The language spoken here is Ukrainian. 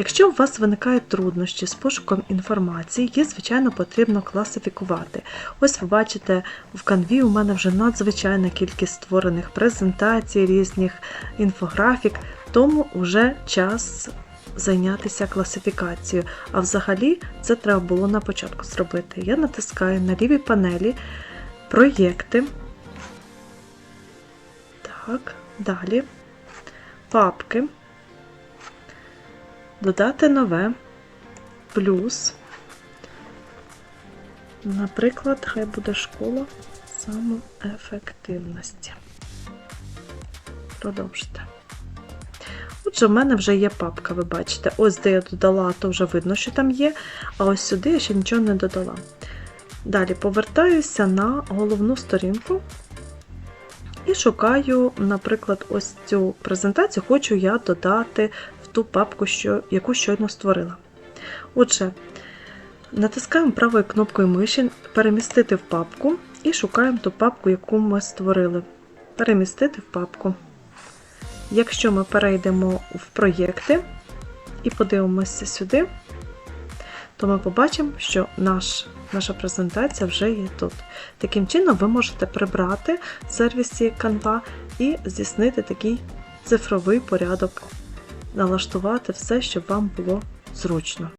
Якщо у вас виникають труднощі з пошуком інформації, її, звичайно, потрібно класифікувати. Ось ви бачите, в канві у мене вже надзвичайна кількість створених презентацій, різних інфографік, тому вже час зайнятися класифікацією. А взагалі це треба було на початку зробити. Я натискаю на лівій панелі проєкти. Так, далі. Папки. Додати нове. Плюс. Наприклад, хай буде школа самоефективності. Продовжити. Отже, в мене вже є папка, ви бачите. Ось де я додала, то вже видно, що там є, а ось сюди я ще нічого не додала. Далі повертаюся на головну сторінку і шукаю, наприклад, ось цю презентацію, хочу я додати ту папку, що, яку щойно створила. Отже, натискаємо правою кнопкою миші перемістити в папку і шукаємо ту папку, яку ми створили. Перемістити в папку. Якщо ми перейдемо в проєкти і подивимося сюди, то ми побачимо, що наш, наша презентація вже є тут. Таким чином, ви можете прибрати в сервісі Canva і здійснити такий цифровий порядок, налаштувати все, щоб вам було зручно.